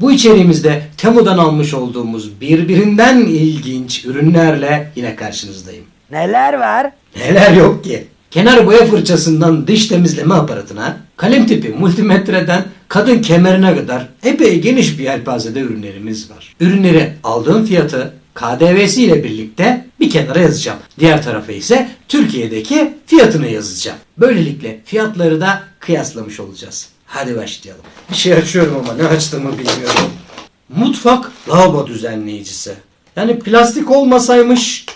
Bu içeriğimizde Temu'dan almış olduğumuz birbirinden ilginç ürünlerle yine karşınızdayım. Neler var? Neler yok ki? Kenar boya fırçasından dış temizleme aparatına, kalem tipi multimetreden kadın kemerine kadar epey geniş bir yelpazede ürünlerimiz var. Ürünleri aldığım fiyatı KDV'si ile birlikte bir kenara yazacağım. Diğer tarafa ise Türkiye'deki fiyatını yazacağım. Böylelikle fiyatları da kıyaslamış olacağız. Hadi başlayalım. Bir şey açıyorum ama ne açtığımı bilmiyorum. Mutfak lavabo düzenleyicisi. Yani plastik olmasaymış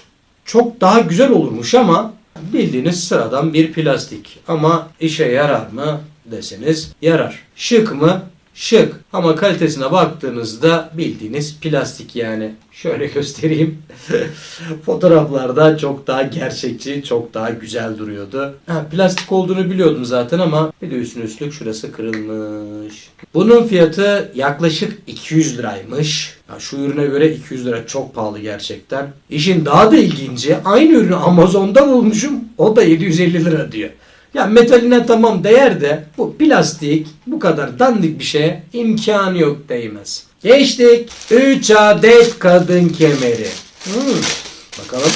çok daha güzel olurmuş ama bildiğiniz sıradan bir plastik. Ama işe yarar mı deseniz yarar. Şık mı? Şık. Ama kalitesine baktığınızda bildiğiniz plastik yani. Şöyle göstereyim. Fotoğraflarda çok daha gerçekçi, çok daha güzel duruyordu. Ha, plastik olduğunu biliyordum zaten ama bir de üstüne üstlük şurası kırılmış. Bunun fiyatı yaklaşık 200 liraymış. Ya şu ürüne göre 200 lira çok pahalı gerçekten. İşin daha da ilginci aynı ürünü Amazon'dan bulmuşum. O da 750 lira diyor. Ya metaline tamam değer de bu plastik bu kadar dandik bir şeye imkanı yok değmez. Geçtik. 3 adet kadın kemeri. Hmm, Bakalım.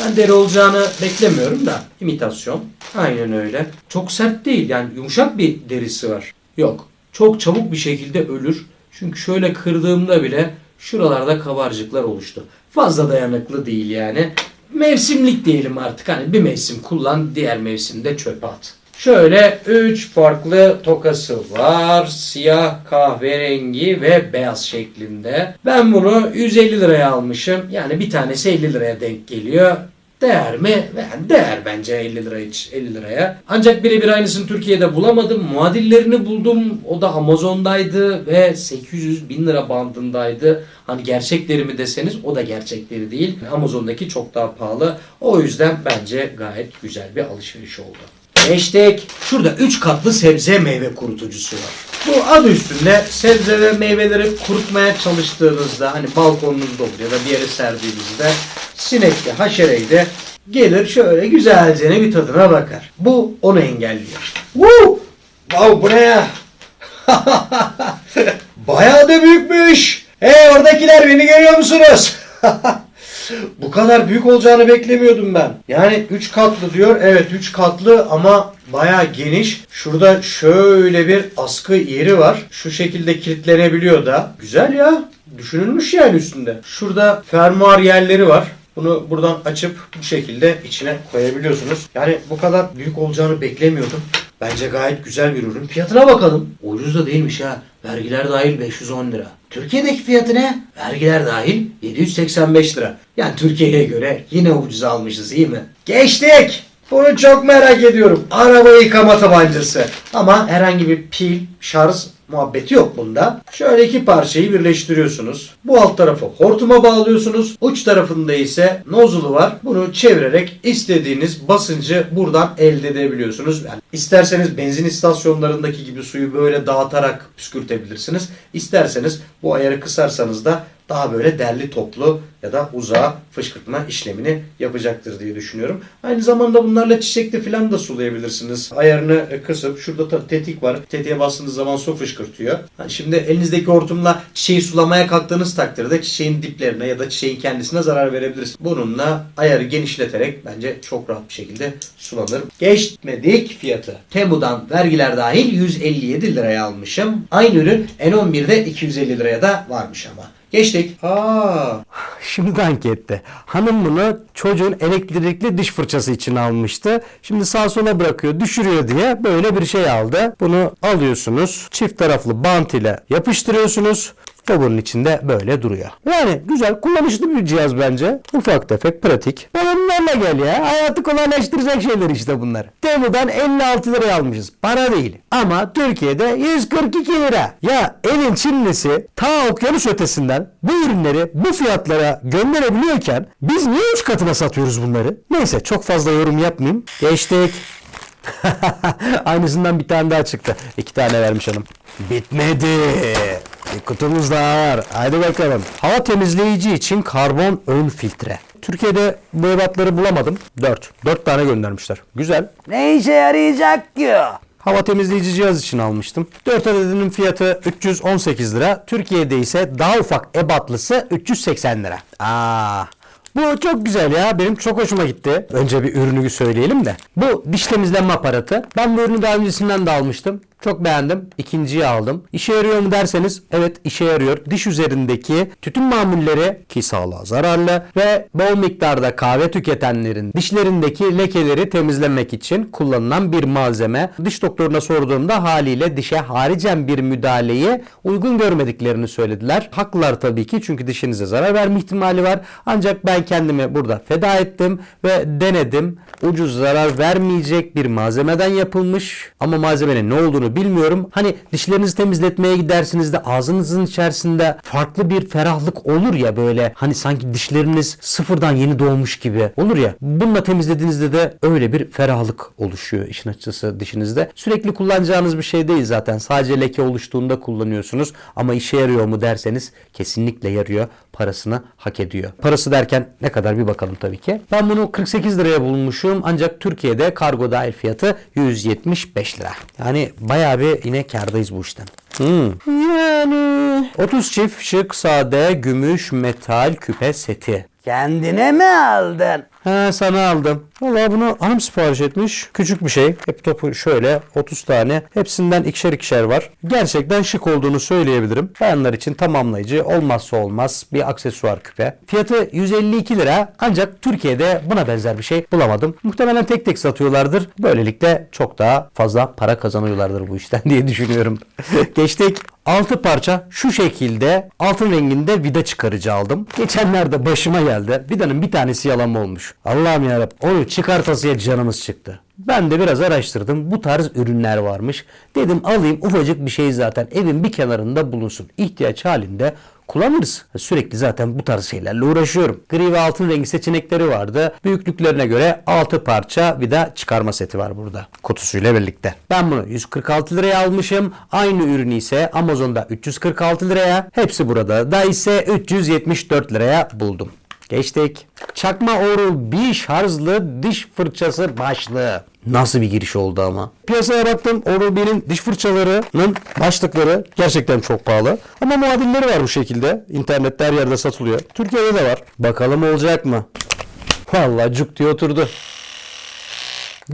Ben deri olacağını beklemiyorum da imitasyon. Aynen öyle. Çok sert değil yani yumuşak bir derisi var. Yok. Çok çabuk bir şekilde ölür. Çünkü şöyle kırdığımda bile şuralarda kabarcıklar oluştu. Fazla dayanıklı değil yani. Mevsimlik diyelim artık. Hani bir mevsim kullan, diğer mevsimde çöpe at. Şöyle 3 farklı tokası var. Siyah, kahverengi ve beyaz şeklinde. Ben bunu 150 liraya almışım. Yani bir tanesi 50 liraya denk geliyor. Değer mi? Yani değer bence 50 lira hiç 50 liraya. Ancak birebir aynısını Türkiye'de bulamadım. Muadillerini buldum. O da Amazon'daydı ve 800 bin lira bandındaydı. Hani gerçekleri mi deseniz o da gerçekleri değil. Amazon'daki çok daha pahalı. O yüzden bence gayet güzel bir alışveriş oldu. Geçtik. Şurada 3 katlı sebze meyve kurutucusu var. Bu adı üstünde sebze ve meyveleri kurutmaya çalıştığınızda hani balkonunuzda olur ya da bir yere serdiğinizde sinekli, haşereydi gelir şöyle güzelce bir tadına bakar. Bu onu engelliyor. Woo! Wow, bu ne ya? Bayağı da büyükmüş. Hey oradakiler beni görüyor musunuz? Bu kadar büyük olacağını beklemiyordum ben. Yani 3 katlı diyor. Evet 3 katlı ama bayağı geniş. Şurada şöyle bir askı yeri var. Şu şekilde kilitlenebiliyor da. Güzel ya. Düşünülmüş yani üstünde. Şurada fermuar yerleri var. Bunu buradan açıp bu şekilde içine koyabiliyorsunuz. Yani bu kadar büyük olacağını beklemiyordum. Bence gayet güzel bir ürün. Fiyatına bakalım. Ucuz da değilmiş ha. Vergiler dahil 510 lira. Türkiye'deki fiyatı ne? Vergiler dahil 785 lira. Yani Türkiye'ye göre yine ucuz almışız iyi mi? Geçtik. Bunu çok merak ediyorum. Araba yıkama tabancası. Ama herhangi bir pil, şarj muhabbeti yok bunda. Şöyle iki parçayı birleştiriyorsunuz. Bu alt tarafı hortuma bağlıyorsunuz. Uç tarafında ise nozulu var. Bunu çevirerek istediğiniz basıncı buradan elde edebiliyorsunuz. Yani isterseniz benzin istasyonlarındaki gibi suyu böyle dağıtarak püskürtebilirsiniz. İsterseniz bu ayarı kısarsanız da daha böyle derli toplu ya da uzağa fışkırtma işlemini yapacaktır diye düşünüyorum. Aynı zamanda bunlarla çiçekli falan da sulayabilirsiniz. Ayarını kısıp şurada da tetik var. Tetiğe bastığınız zaman su fışkırtıyor. Hani şimdi elinizdeki hortumla çiçeği sulamaya kalktığınız takdirde çiçeğin diplerine ya da çiçeğin kendisine zarar verebilirsiniz. Bununla ayarı genişleterek bence çok rahat bir şekilde sulanır. Geçmedik fiyatı. Temu'dan vergiler dahil 157 liraya almışım. Aynı ürün N11'de 250 liraya da varmış ama. Geçtik. Aa, Şimdi ankette. Hanım bunu çocuğun elektrikli diş fırçası için almıştı. Şimdi sağ sola bırakıyor, düşürüyor diye böyle bir şey aldı. Bunu alıyorsunuz. Çift taraflı bant ile yapıştırıyorsunuz. Bunun içinde böyle duruyor. Yani güzel, kullanışlı bir cihaz bence. Ufak tefek, pratik. Ve bunlarla gel ya. Hayatı kolaylaştıracak şeyler işte bunlar. Temu'dan 56 liraya almışız. Para değil. Ama Türkiye'de 142 lira. Ya elin Çinlisi ta okyanus ötesinden bu ürünleri bu fiyatlara gönderebiliyorken biz niye 3 katına satıyoruz bunları? Neyse çok fazla yorum yapmayayım. Geçtik. Aynısından bir tane daha çıktı. İki tane vermiş hanım. Bitmedi. Bir kutumuz daha var. Haydi bakalım. Hava temizleyici için karbon ön filtre. Türkiye'de bu ebatları bulamadım. 4. 4 tane göndermişler. Güzel. Ne işe yarayacak ki hava temizleyici cihaz için almıştım. 4 adedinin fiyatı 318 lira. Türkiye'de ise daha ufak ebatlısı 380 lira. Aa, bu çok güzel ya. Benim çok hoşuma gitti. Önce bir ürünü söyleyelim de. Bu diş temizleme aparatı. Ben bu ürünü daha öncesinden de almıştım. Çok beğendim. İkinciyi aldım. İşe yarıyor mu derseniz evet işe yarıyor. Diş üzerindeki tütün mamulleri ki sağlığa zararlı ve bol miktarda kahve tüketenlerin dişlerindeki lekeleri temizlemek için kullanılan bir malzeme. Diş doktoruna sorduğumda haliyle dişe haricen bir müdahaleyi uygun görmediklerini söylediler. Haklılar tabii ki çünkü dişinize zarar verme ihtimali var. Ancak ben kendimi burada feda ettim ve denedim. Ucuz zarar vermeyecek bir malzemeden yapılmış ama malzemenin ne olduğunu bilmiyorum. Hani dişlerinizi temizletmeye gidersiniz de ağzınızın içerisinde farklı bir ferahlık olur ya böyle hani sanki dişleriniz sıfırdan yeni doğmuş gibi olur ya. Bununla temizlediğinizde de öyle bir ferahlık oluşuyor işin açıkçası dişinizde. Sürekli kullanacağınız bir şey değil zaten. Sadece leke oluştuğunda kullanıyorsunuz ama işe yarıyor mu derseniz kesinlikle yarıyor. Parasını hak ediyor. Parası derken ne kadar bir bakalım tabii ki. Ben bunu 48 liraya bulmuşum ancak Türkiye'de kargo dahil fiyatı 175 lira. Yani bayağı bir yine kardayız bu işten. Hmm. Yani 30 çift şık sade gümüş metal küpe seti. Kendine mi aldın? He sana aldım. Valla bunu hanım sipariş etmiş. Küçük bir şey. Hep topu şöyle 30 tane. Hepsinden ikişer ikişer var. Gerçekten şık olduğunu söyleyebilirim. Bayanlar için tamamlayıcı olmazsa olmaz bir aksesuar küpe. Fiyatı 152 lira ancak Türkiye'de buna benzer bir şey bulamadım. Muhtemelen tek tek satıyorlardır. Böylelikle çok daha fazla para kazanıyorlardır bu işten diye düşünüyorum. Geçtik 6 parça şu şekilde altın renginde vida çıkarıcı aldım. Geçenlerde başıma geldi. Vidanın bir tanesi yalan olmuş. Allah'ım yarabbim onu çıkartasıya canımız çıktı. Ben de biraz araştırdım. Bu tarz ürünler varmış. Dedim alayım ufacık bir şey zaten evin bir kenarında bulunsun. İhtiyaç halinde kullanırız. Sürekli zaten bu tarz şeylerle uğraşıyorum. Gri ve altın rengi seçenekleri vardı. Büyüklüklerine göre 6 parça vida çıkarma seti var burada. Kutusuyla birlikte. Ben bunu 146 liraya almışım. Aynı ürünü ise Amazon'da 346 liraya. Hepsi burada da ise 374 liraya buldum. Geçtik. Çakma Oral B şarjlı diş fırçası başlığı. Nasıl bir giriş oldu ama. Piyasaya baktım Oral B'nin diş fırçalarının başlıkları gerçekten çok pahalı. Ama muadilleri var bu şekilde. İnternette her yerde satılıyor. Türkiye'de de var. Bakalım olacak mı? Vallahi cuk diye oturdu.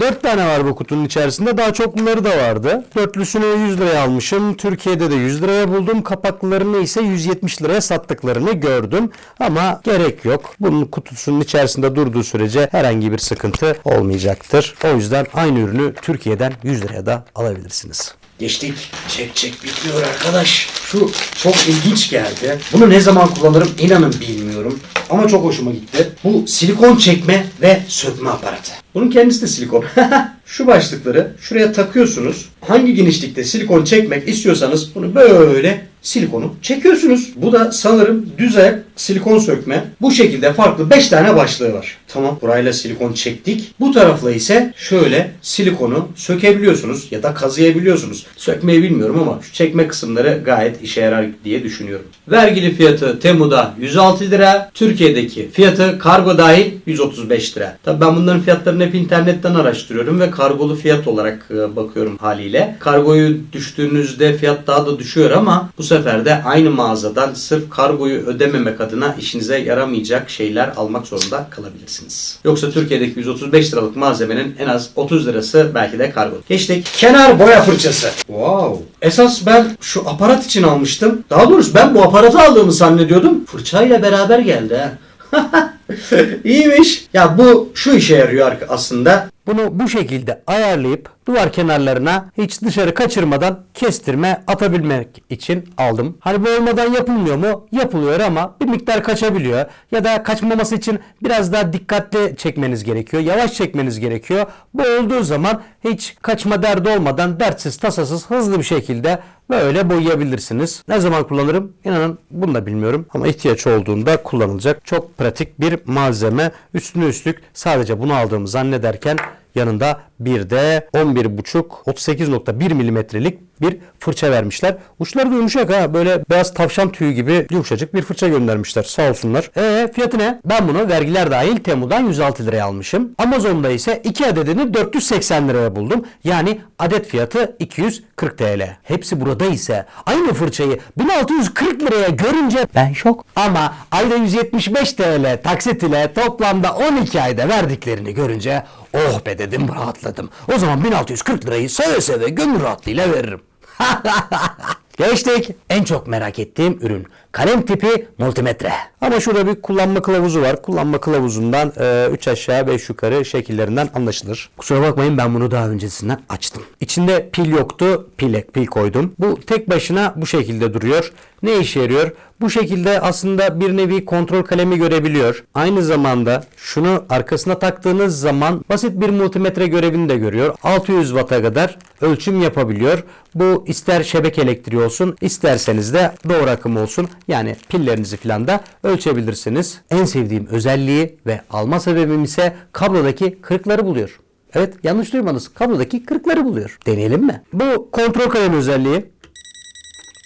4 tane var bu kutunun içerisinde. Daha çokluları da vardı. Dörtlüsünü 100 liraya almışım. Türkiye'de de 100 liraya buldum. Kapaklarını ise 170 liraya sattıklarını gördüm. Ama gerek yok. Bunun kutusunun içerisinde durduğu sürece herhangi bir sıkıntı olmayacaktır. O yüzden aynı ürünü Türkiye'den 100 liraya da alabilirsiniz. Geçtik. Çek çek bitmiyor arkadaş. Şu çok ilginç geldi. Bunu ne zaman kullanırım inanın bilmiyorum. Ama çok hoşuma gitti. Bu silikon çekme ve sökme aparatı. Bunun kendisi de silikon. Şu başlıkları şuraya takıyorsunuz. Hangi genişlikte silikon çekmek istiyorsanız bunu böyle silikonu çekiyorsunuz. Bu da sanırım düz ayak silikon sökme. Bu şekilde farklı 5 tane başlığı var. Tamam burayla silikon çektik. Bu tarafla ise şöyle silikonu sökebiliyorsunuz ya da kazıyabiliyorsunuz. Sökmeyi bilmiyorum ama şu çekme kısımları gayet işe yarar diye düşünüyorum. Vergili fiyatı Temu'da 106 lira. Türkiye'deki fiyatı kargo dahil 135 lira. Tabii ben bunların fiyatlarını hep internetten araştırıyorum ve kargolu fiyat olarak e, bakıyorum haliyle. Kargoyu düştüğünüzde fiyat daha da düşüyor ama bu sefer de aynı mağazadan sırf kargoyu ödememek adına işinize yaramayacak şeyler almak zorunda kalabilirsiniz. Yoksa Türkiye'deki 135 liralık malzemenin en az 30 lirası belki de kargo. Geçtik. Kenar boya fırçası. Wow. Esas ben şu aparat için almıştım. Daha doğrusu ben bu aparatı aldığımı zannediyordum. Fırçayla beraber geldi ha. İyiymiş. Ya bu şu işe yarıyor aslında. Bunu bu şekilde ayarlayıp duvar kenarlarına hiç dışarı kaçırmadan kestirme atabilmek için aldım. Hani bu olmadan yapılmıyor mu? Yapılıyor ama bir miktar kaçabiliyor. Ya da kaçmaması için biraz daha dikkatli çekmeniz gerekiyor. Yavaş çekmeniz gerekiyor. Bu olduğu zaman hiç kaçma derdi olmadan dertsiz tasasız hızlı bir şekilde böyle boyayabilirsiniz. Ne zaman kullanırım? İnanın bunu da bilmiyorum ama ihtiyaç olduğunda kullanılacak çok pratik bir malzeme. Üstüne üstlük sadece bunu aldığımı zannederken Yanında bir de 11,5 38.1 milimetrelik bir fırça vermişler. Uçları da yumuşak ha. Böyle beyaz tavşan tüyü gibi yumuşacık bir fırça göndermişler. Sağ olsunlar. E fiyatı ne? Ben bunu vergiler dahil Temu'dan 106 liraya almışım. Amazon'da ise 2 adedini 480 liraya buldum. Yani adet fiyatı 240 TL. Hepsi burada ise aynı fırçayı 1640 liraya görünce ben şok. Ama ayda 175 TL taksit ile toplamda 12 ayda verdiklerini görünce oh be dedim rahatladım. O zaman 1640 lirayı seve seve gönül rahatlığıyla veririm. Geçtik. En çok merak ettiğim ürün. Kalem tipi multimetre. Ama şurada bir kullanma kılavuzu var. Kullanma kılavuzundan 3 aşağı 5 yukarı şekillerinden anlaşılır. Kusura bakmayın ben bunu daha öncesinden açtım. İçinde pil yoktu. Pil, pil koydum. Bu tek başına bu şekilde duruyor. Ne işe yarıyor? Bu şekilde aslında bir nevi kontrol kalemi görebiliyor. Aynı zamanda şunu arkasına taktığınız zaman basit bir multimetre görevini de görüyor. 600 Watt'a kadar ölçüm yapabiliyor. Bu ister şebeke elektriği olsun, isterseniz de doğru akım olsun. Yani pillerinizi falan da ölçebilirsiniz. En sevdiğim özelliği ve alma sebebim ise kablodaki kırıkları buluyor. Evet yanlış duymadınız. Kablodaki kırıkları buluyor. Deneyelim mi? Bu kontrol kalemi özelliği.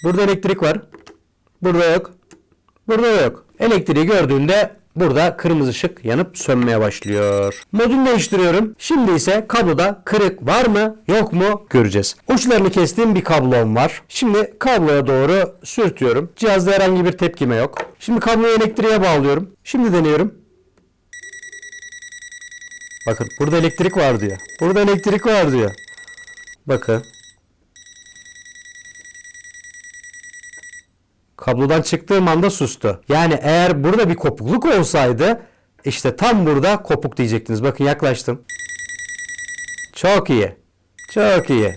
Burada elektrik var. Burada yok. Burada da yok. Elektriği gördüğünde burada kırmızı ışık yanıp sönmeye başlıyor. Modunu değiştiriyorum. Şimdi ise kabloda kırık var mı yok mu göreceğiz. Uçlarını kestiğim bir kablom var. Şimdi kabloya doğru sürtüyorum. Cihazda herhangi bir tepkime yok. Şimdi kabloyu elektriğe bağlıyorum. Şimdi deniyorum. Bakın burada elektrik var diyor. Burada elektrik var diyor. Bakın. Kablodan çıktığım anda sustu. Yani eğer burada bir kopukluk olsaydı işte tam burada kopuk diyecektiniz. Bakın yaklaştım. Çok iyi. Çok iyi.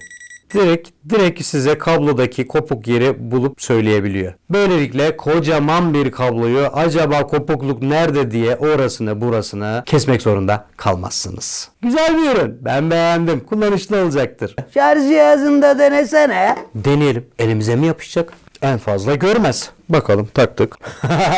Direkt, direkt size kablodaki kopuk yeri bulup söyleyebiliyor. Böylelikle kocaman bir kabloyu acaba kopukluk nerede diye orasını burasını kesmek zorunda kalmazsınız. Güzel bir ürün. Ben beğendim. Kullanışlı olacaktır. Şarj cihazında denesene. Deneyelim. Elimize mi yapışacak? En fazla görmez. Bakalım taktık.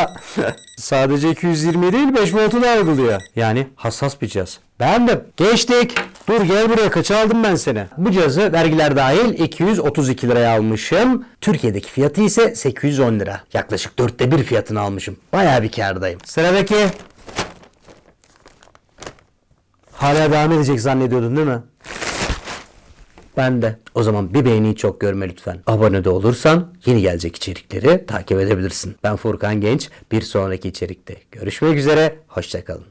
Sadece 220 değil 5 voltu da algılıyor. Yani hassas bir cihaz. Beğendim. Geçtik. Dur gel buraya kaç aldım ben seni. Bu cihazı vergiler dahil 232 liraya almışım. Türkiye'deki fiyatı ise 810 lira. Yaklaşık dörtte bir fiyatını almışım. Bayağı bir kârdayım. Sıradaki. Hala devam edecek zannediyordun değil mi? Ben de. O zaman bir beğeniyi çok görme lütfen. Abone de olursan yeni gelecek içerikleri takip edebilirsin. Ben Furkan Genç. Bir sonraki içerikte görüşmek üzere. Hoşçakalın.